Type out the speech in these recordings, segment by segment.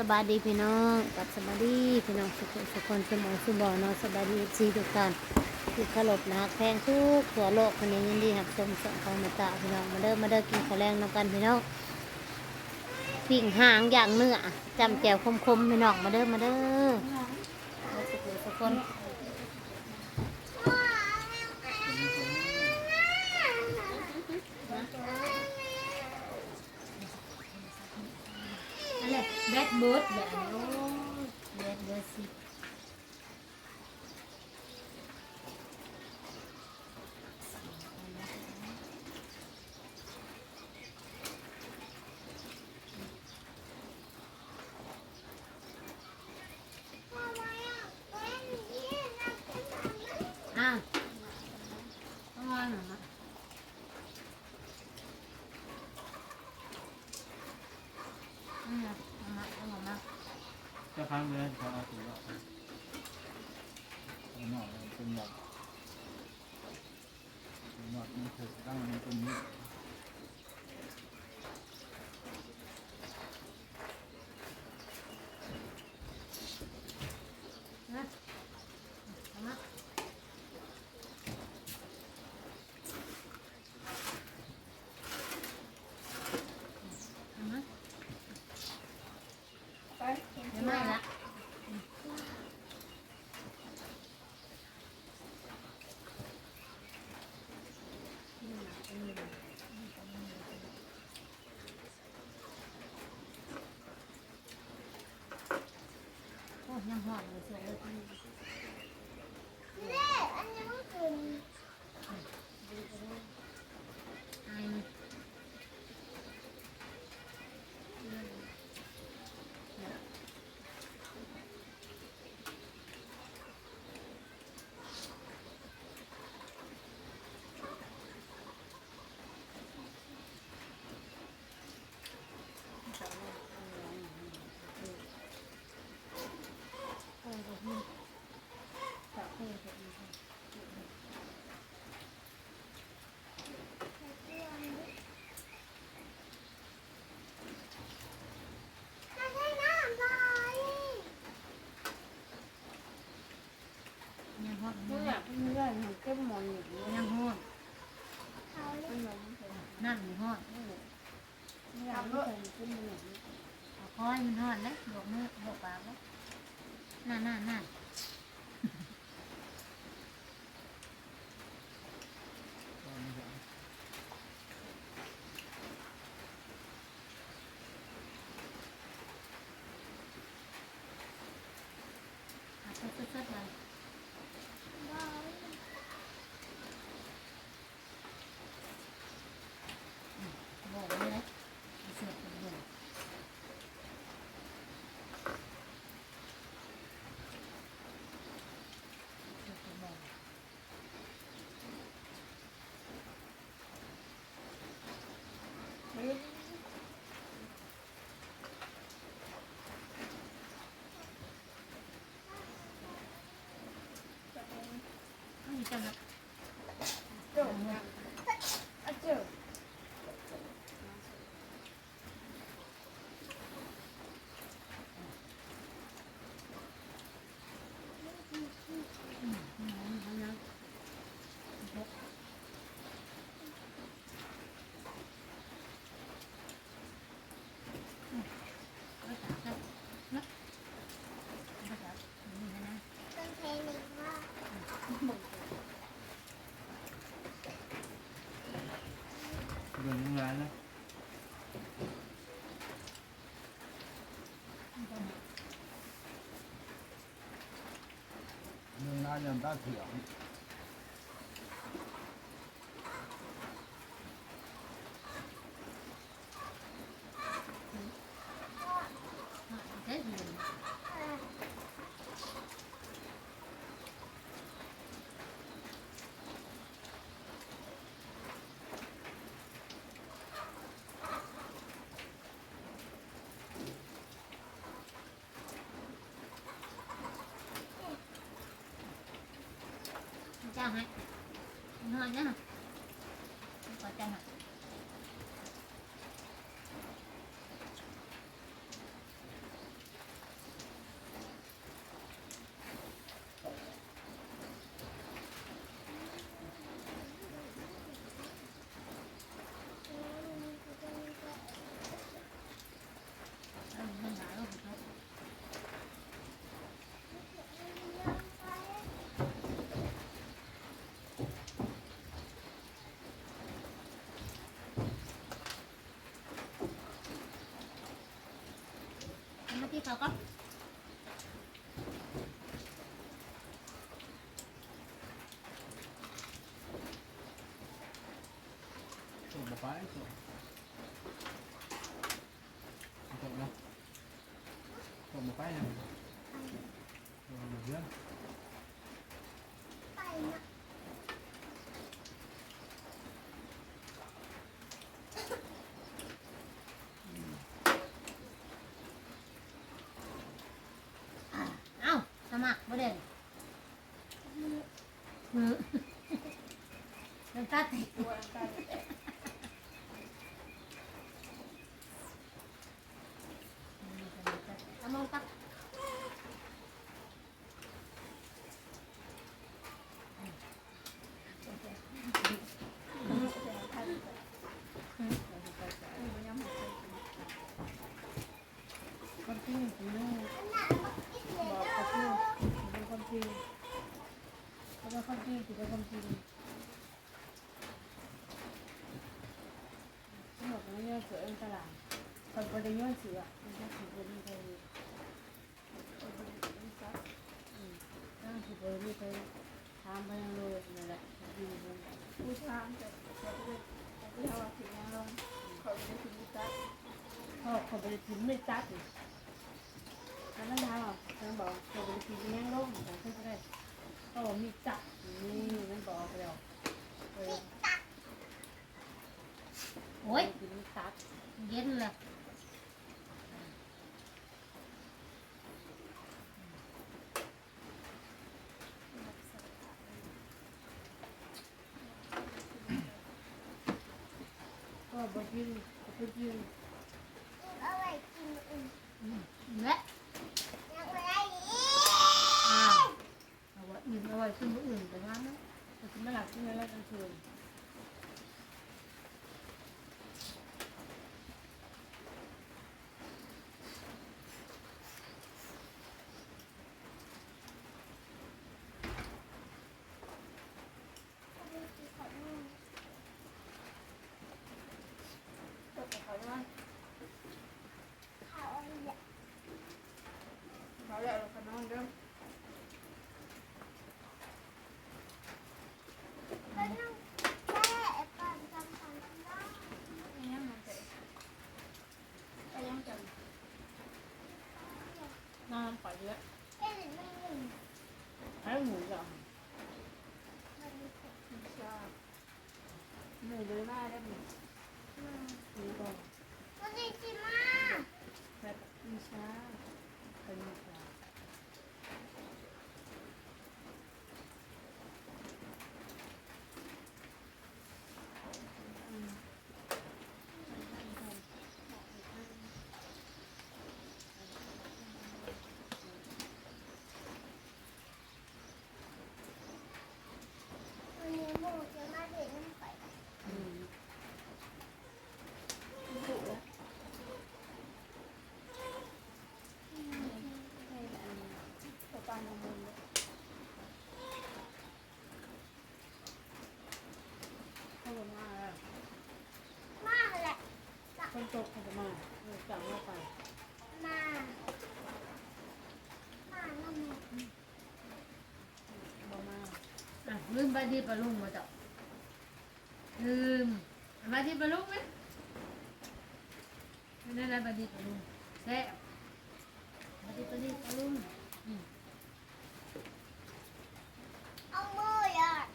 สบายดีพี่น้องกับสบายดีพี่น้องสุขสุขคนสมองสุบอเนาะสบายดีซีทุกท่านคือขลบนักแพงทุกตัวโลกคนนี้ยินดีหักชมสองของมตตาพี่น้องมาเดิมมาเดิมกินข้าวแรงนำกันพี่น้องปิ่งหางอย่างเนื้อจำแจวคมๆพี่น้องมาเดิมมาเด้อมสุขสุขคนอะไร แบดบูดแบบนี้โอ้แบดเบอร์สิ อะต้องวางหน่อยนะอืมเอามาเอามา จะพังเลยเขาเอาถือว่าเอาหน่อยเป็นหนอดเป็นหลอดมันถูกตั้งในตรงนี้ นะเอามาเอามาเดี๋ยวไม่ละโอ้ยยังหอดเลยเสียเลยไอ้มัน ยังหอดไม่อยากไม่ได้มันเข้มมนอย่างนี้ยังหอดนั่นมันหอดไม่อยากไม่เคยขึ้นมาอย่างนี้เอาคอยมันหอดเลยบวกมือบวกปากเลยนั่นนั่นนั่นตอนนี้เอาสดๆๆเลยบวกเลยเลยเอาเสือกไปบวกเสือกไปบวก ไม่มีจังหวะ จบนะอะเจอ เดินยังไงนะเดินงานยันตาเขียว เจ้าให้นอนนะขอจ้าหน่อยที่เขาก็ ส่งมาไปส่งส่งนะส่งมาไปนะส่งมาเยอะ ไปนะ อ่าเอ้าสมัครบ่เด่นมือน้ำตาแตก ตัวน้ำตาลแตก เอามองตัก คนที่ถึงนี่บอกเขาพูดเป็นคนที่เขาเป็นคนที่ถือเป็นคนที่เขาบอกว่า เนี่ยเสือเอ็นตลาดคนประเดี๋ยวเสือมันจะถือเป็นคนที่นั่งถือเป็นที่ไปทำไปยังเลยนั่นแหละอยู่บนผู้ชายจะจะไปจะไปเอาถึงยังลงเขาจะถึงจัดพ่อเขาไปถึงไม่จัดเลยแล้วนั่นทำอะนั่นบอกเขาไปถึงยังลงแต่เขาจะได้เขาบอกมีจัดนี่นั่นบอกแล้ว โอ้ยถึงตัดเย็นเลยก็บางทีบางทีเอาไว้กินอื่นและยังไม่ได้อีกอ้าวเอาไว้อื่นเอาไว้ขึ้นมืออื่นแต่ว่านะแต่คุณไม่หลับที่นั่นแล้วกันคืนตกเขาว่าเขาอะไรเนี่ยเขาแล้ว เราก็นอนเด้อไปนั่งแช่ก่อนจำก่อนกันได้เยังจังนอนข่อยเยอะเอ๊ะไม่หนึ่งให้หมูหยองมันมีเผ็ดไม่ชอบหมูเลยมากได้หมูมากหมูก่อนมันดีจริงมากแบบไม่ช้าเป็นไม่ช้าวันนี้หมูจะมาเด็ดน้ำไป อืม ดุแล้ว ตัวปลาหนึ่งมือเลยเข้ามาแล้ว มากแหละ ค นตกเข้ามาเออจับมาไปมามาน้ำมันบอมาอะลืมบาดีปลาลุงมาจ้ะลืมบาดีปลาลุงไหมนั่นแหละบาดีปลาลุงแซ่บาดีปลาดีปลาลุงอืม เอามือหยอด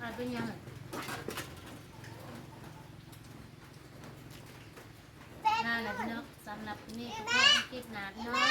อะ เป็นยังไงเต้นน่าแหละพี่น้องสำหรับนี่ก็ขอคลิปหนาพี่น้องขอบ